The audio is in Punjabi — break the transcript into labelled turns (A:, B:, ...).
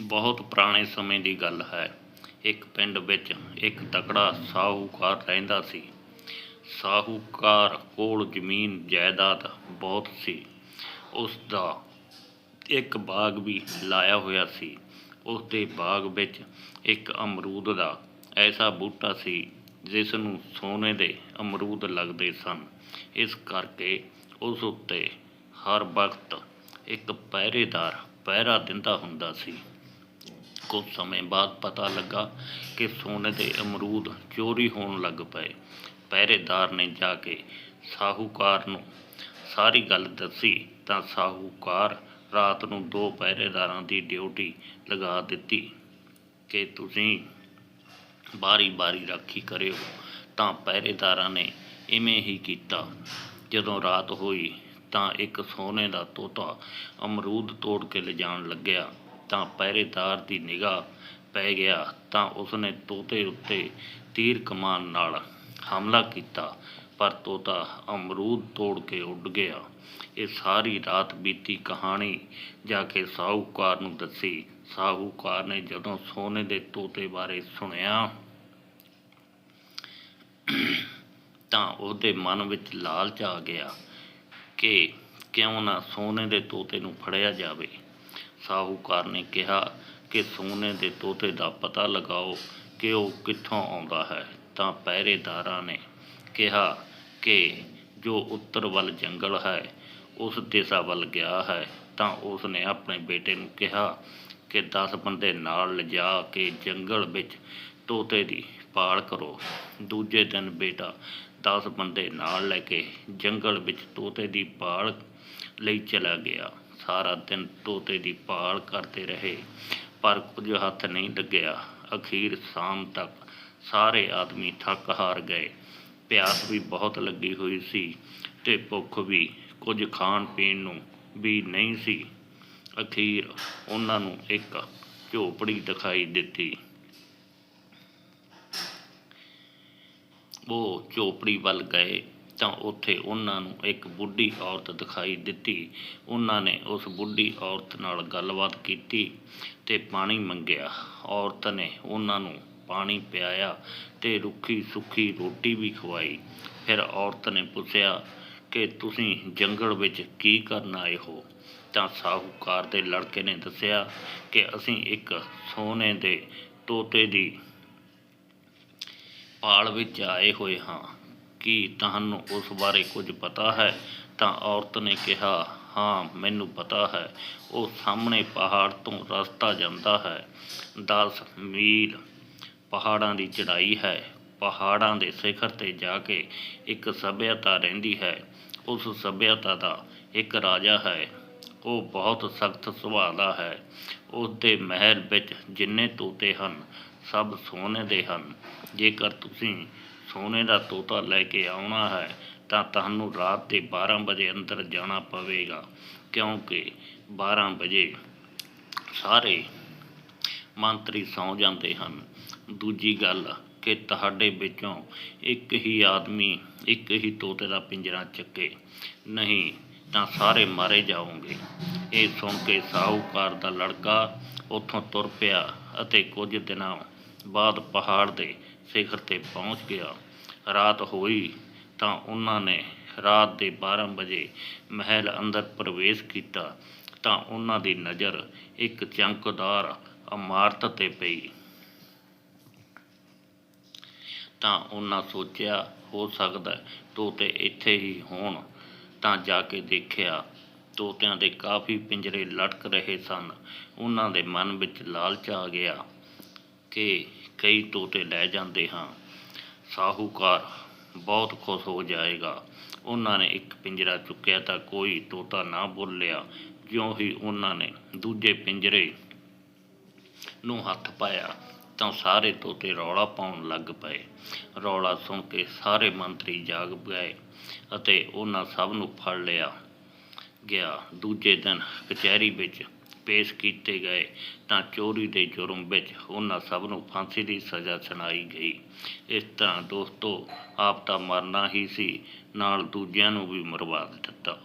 A: ਬਹੁਤ ਪੁਰਾਣੇ ਸਮੇਂ ਦੀ ਗੱਲ ਹੈ। ਇੱਕ ਪਿੰਡ ਵਿੱਚ ਇੱਕ ਤਕੜਾ ਸਾਹੂਕਾਰ ਰਹਿੰਦਾ ਸੀ। ਸਾਹੂਕਾਰ ਕੋਲ ਜ਼ਮੀਨ, ਜਾਇਦਾਦ ਬਹੁਤ ਸੀ। ਉਸ ਦਾ ਇੱਕ ਬਾਗ ਵੀ ਲਾਇਆ ਹੋਇਆ ਸੀ। ਉਸ ਦੇ ਬਾਗ ਵਿੱਚ ਇੱਕ ਅਮਰੂਦ ਦਾ ਐਸਾ ਬੂਟਾ ਸੀ, ਜਿਸ ਨੂੰ ਸੋਨੇ ਦੇ ਅਮਰੂਦ ਲੱਗਦੇ ਸਨ। ਇਸ ਕਰਕੇ ਉਸ ਉੱਤੇ ਹਰ ਵਕਤ ਇੱਕ ਪਹਿਰੇਦਾਰ ਪਹਿਰਾ ਦਿੰਦਾ ਹੁੰਦਾ ਸੀ। ਕੁਝ ਸਮੇਂ ਬਾਅਦ ਪਤਾ ਲੱਗਾ ਕਿ ਸੋਨੇ ਦੇ ਅਮਰੂਦ ਚੋਰੀ ਹੋਣ ਲੱਗ ਪਏ। ਪਹਿਰੇਦਾਰ ਨੇ ਜਾ ਕੇ ਸਾਹੂਕਾਰ ਨੂੰ ਸਾਰੀ ਗੱਲ ਦੱਸੀ ਤਾਂ ਸਾਹੂਕਾਰ ਰਾਤ ਨੂੰ ਦੋ ਪਹਿਰੇਦਾਰਾਂ ਦੀ ਡਿਊਟੀ ਲਗਾ ਦਿੱਤੀ ਕਿ ਤੁਸੀਂ ਬਾਰੀ ਬਾਰੀ ਰਾਖੀ ਕਰਿਓ। ਤਾਂ ਪਹਿਰੇਦਾਰਾਂ ਨੇ ਇਵੇਂ ਹੀ ਕੀਤਾ। ਜਦੋਂ ਰਾਤ ਹੋਈ ਤਾਂ ਇੱਕ ਸੋਨੇ ਦਾ ਤੋਤਾ ਅਮਰੂਦ ਤੋੜ ਕੇ ਲਿਜਾਣ ਲੱਗਿਆ। ਤਾਂ ਪਹਿਰੇਦਾਰ ਦੀ ਨਿਗਾਹ ਪੈ ਗਿਆ ਤਾਂ ਉਸਨੇ ਤੋਤੇ ਉੱਤੇ ਤੀਰ ਕਮਾਨ ਨਾਲ ਹਮਲਾ ਕੀਤਾ, ਪਰ ਤੋਤਾ ਅਮਰੂਦ ਤੋੜ ਕੇ ਉੱਡ ਗਿਆ। ਇਹ ਸਾਰੀ ਰਾਤ ਬੀਤੀ ਕਹਾਣੀ ਜਾ ਕੇ ਸਾਹੂਕਾਰ ਨੂੰ ਦੱਸੀ। ਸਾਹੂਕਾਰ ਨੇ ਜਦੋਂ ਸੋਨੇ ਦੇ ਤੋਤੇ ਬਾਰੇ ਸੁਣਿਆ ਤਾਂ ਉਹਦੇ ਮਨ ਵਿੱਚ ਲਾਲਚ ਆ ਗਿਆ ਕਿ ਕਿਉਂ ਨਾ ਸੋਨੇ ਦੇ ਤੋਤੇ ਨੂੰ ਫੜਿਆ ਜਾਵੇ। ਸਾਹੂਕਾਰ ਨੇ ਕਿਹਾ ਕਿ ਸੋਨੇ ਦੇ ਤੋਤੇ ਦਾ ਪਤਾ ਲਗਾਓ ਕਿ ਉਹ ਕਿੱਥੋਂ ਆਉਂਦਾ ਹੈ। ਤਾਂ ਪਹਿਰੇਦਾਰਾਂ ਨੇ ਕਿਹਾ ਕਿ ਜੋ ਉੱਤਰ ਵੱਲ ਜੰਗਲ ਹੈ, ਉਸ ਦਿਸ਼ਾ ਵੱਲ ਗਿਆ ਹੈ। ਤਾਂ ਉਸ ਨੇ ਆਪਣੇ ਬੇਟੇ ਨੂੰ ਕਿਹਾ ਕਿ 10 ਬੰਦੇ ਨਾਲ ਲਿਜਾ ਕੇ ਜੰਗਲ ਵਿੱਚ ਤੋਤੇ ਦੀ ਪਾਲ ਕਰੋ। ਦੂਜੇ ਦਿਨ ਬੇਟਾ 10 ਬੰਦੇ ਨਾਲ ਲੈ ਕੇ ਜੰਗਲ ਵਿੱਚ ਤੋਤੇ ਦੀ ਪਾਲ ਲਈ ਚਲਾ ਗਿਆ। ਸਾਰਾ ਦਿਨ ਤੋਤੇ ਦੀ ਭਾਲ ਕਰਦੇ ਰਹੇ, ਪਰ ਕੁਝ ਹੱਥ ਨਹੀਂ ਲੱਗਿਆ ਅਖੀਰ ਸ਼ਾਮ ਤੱਕ ਸਾਰੇ ਆਦਮੀ ਥੱਕ ਹਾਰ ਗਏ। ਪਿਆਸ ਵੀ ਬਹੁਤ ਲੱਗੀ ਹੋਈ ਸੀ ਤੇ ਭੁੱਖ ਵੀ ਕੁਝ ਖਾਣ ਪੀਣ ਨੂੰ ਵੀ ਨਹੀਂ ਸੀ। ਅਖੀਰ ਉਹਨਾਂ ਨੂੰ ਇੱਕ ਝੋਪੜੀ ਦਿਖਾਈ ਦਿੱਤੀ। ਉਹ ਝੋਪੜੀ ਵੱਲ ਗਏ। ਤਾਂ ਉੱਥੇ ਉਹਨਾਂ ਨੂੰ ਇੱਕ ਬੁੱਢੀ ਔਰਤ ਦਿਖਾਈ ਦਿੱਤੀ। ਉਹਨਾਂ ਨੇ ਉਸ ਬੁੱਢੀ ਔਰਤ ਨਾਲ ਗੱਲਬਾਤ ਕੀਤੀ ਤੇ ਪਾਣੀ ਮੰਗਿਆ। ਔਰਤ ਨੇ ਉਹਨਾਂ ਨੂੰ ਪਾਣੀ ਪਿਆਇਆ ਤੇ ਰੁੱਖੀ ਸੁੱਖੀ ਰੋਟੀ ਵੀ ਖਵਾਈ। ਫਿਰ ਔਰਤ ਨੇ ਪੁੱਛਿਆ ਕਿ ਤੁਸੀਂ ਜੰਗਲ ਵਿੱਚ ਕੀ ਕਰਨ ਆਏ ਹੋ? ਤਾਂ ਸਾਹੂਕਾਰ ਦੇ ਲੜਕੇ ਨੇ ਦੱਸਿਆ ਕਿ ਅਸੀਂ ਇੱਕ ਸੋਨੇ ਦੇ ਤੋਤੇ ਦੀ ਪਾਲ ਵਿੱਚ ਆਏ ਹੋਏ ਹਾਂ। ਕੀ ਤੁਹਾਨੂੰ ਉਸ ਬਾਰੇ ਕੁਝ ਪਤਾ ਹੈ? ਤਾਂ ਔਰਤ ਨੇ ਕਿਹਾ, ਹਾਂ, ਮੈਨੂੰ ਪਤਾ ਹੈ। ਉਹ ਸਾਹਮਣੇ ਪਹਾੜ ਤੋਂ ਰਸਤਾ ਜਾਂਦਾ ਹੈ। 10 ਮੀਲ ਪਹਾੜਾਂ ਦੀ ਚੜ੍ਹਾਈ ਹੈ। ਪਹਾੜਾਂ ਦੇ ਸਿਖਰ ਤੇ ਜਾ ਕੇ ਇੱਕ ਸਭਿਅਤਾ ਰਹਿੰਦੀ ਹੈ। ਉਸ ਸਭਿਅਤਾ ਦਾ ਇੱਕ ਰਾਜਾ ਹੈ। ਉਹ ਬਹੁਤ ਸਖਤ ਸੁਭਾਅ ਦਾ ਹੈ। ਉਸ ਦੇ ਮਹਿਲ ਵਿੱਚ ਜਿੰਨੇ ਤੋਤੇ ਹਨ, ਸਭ ਸੋਨੇ ਦੇ ਹਨ। ਜੇਕਰ ਤੁਸੀਂ ਸੋਨੇ ਦਾ ਤੋਤਾ ਲੈ ਕੇ ਆਉਣਾ ਹੈ ਤਾਂ ਤੁਹਾਨੂੰ ਰਾਤ ਦੇ 12 ਵਜੇ ਅੰਦਰ ਜਾਣਾ ਪਵੇਗਾ। ਕਿਉਂਕਿ 12 ਵਜੇ ਸਾਰੇ ਮੰਤਰੀ ਸੌਂ ਜਾਂਦੇ ਹਨ। ਦੂਜੀ ਗੱਲ ਕਿ ਤੁਹਾਡੇ ਵਿੱਚੋਂ ਇੱਕ ਹੀ ਆਦਮੀ ਇੱਕ ਹੀ ਤੋਤੇ ਦਾ ਪਿੰਜਰਾ ਚੱਕੇ। ਨਹੀਂ ਤਾਂ ਸਾਰੇ ਮਾਰੇ ਜਾਓਗੇ। ਇਹ ਸੁਣ ਕੇ ਸਾਹੂਕਾਰ ਦਾ ਲੜਕਾ ਉੱਥੋਂ ਤੁਰ ਪਿਆ ਅਤੇ ਕੁਝ ਦਿਨਾਂ ਬਾਅਦ ਪਹਾੜ ਦੇ ਸਿਖਰ ਤੇ ਪਹੁੰਚ ਗਿਆ। ਰਾਤ ਹੋਈ ਤਾਂ ਉਹਨਾਂ ਨੇ ਰਾਤ ਦੇ 12 ਵਜੇ ਮਹਿਲ ਅੰਦਰ ਪ੍ਰਵੇਸ਼ ਕੀਤਾ ਤਾਂ ਉਹਨਾਂ ਦੀ ਨਜ਼ਰ ਇੱਕ ਚਮਕਦਾਰ ਇਮਾਰਤ ਤੇ ਪਈ। ਤਾਂ ਉਹਨਾਂ ਸੋਚਿਆ, ਹੋ ਸਕਦਾ ਤੋਤੇ ਇੱਥੇ ਹੀ ਹੋਣ। ਤਾਂ ਜਾ ਕੇ ਦੇਖਿਆ, ਤੋਤਿਆਂ ਦੇ ਕਾਫੀ ਪਿੰਜਰੇ ਲਟਕ ਰਹੇ ਸਨ। ਉਹਨਾਂ ਦੇ ਮਨ ਵਿੱਚ ਲਾਲਚ ਆ ਗਿਆ ਕਿ ਕਈ ਤੋਤੇ ਲੈ ਜਾਂਦੇ ਹਾਂ। ਸਾਹੂਕਾਰ ਬਹੁਤ ਖੁਸ਼ ਹੋ ਜਾਏਗਾ। ਉਹਨਾਂ ਨੇ ਇੱਕ ਪਿੰਜਰਾ ਚੁੱਕਿਆ ਤਾਂ ਕੋਈ ਤੋਤਾ ਨਾ ਬੋਲਿਆ। ਜਿਉਂ ਹੀ ਉਹਨਾਂ ਨੇ ਦੂਜੇ ਪਿੰਜਰੇ ਨੂੰ ਹੱਥ ਪਾਇਆ ਤਾਂ ਸਾਰੇ ਤੋਤੇ ਰੌਲਾ ਪਾਉਣ ਲੱਗ ਪਏ। ਰੌਲਾ ਸੁਣ ਕੇ ਸਾਰੇ ਮੰਤਰੀ ਜਾਗ ਗਏ ਅਤੇ ਉਹਨਾਂ ਸਭ ਨੂੰ ਫੜ ਲਿਆ ਗਿਆ। ਦੂਜੇ ਦਿਨ ਕਚਹਿਰੀ ਵਿੱਚ ਪੇਸ਼ ਕੀਤੇ ਗਏ ਤਾਂ ਚੋਰੀ ਦੇ ਜੁਰਮ ਵਿੱਚ ਉਹਨਾਂ ਸਭ ਨੂੰ ਫਾਂਸੀ ਦੀ ਸਜ਼ਾ ਸੁਣਾਈ ਗਈ। ਇਸ ਤਰ੍ਹਾਂ ਦੋਸਤੋ, ਆਪ ਤਾਂ ਮਰਨਾ ਹੀ ਸੀ, ਨਾਲ ਦੂਜਿਆਂ ਨੂੰ ਵੀ ਮਰਵਾ ਦਿੱਤਾ।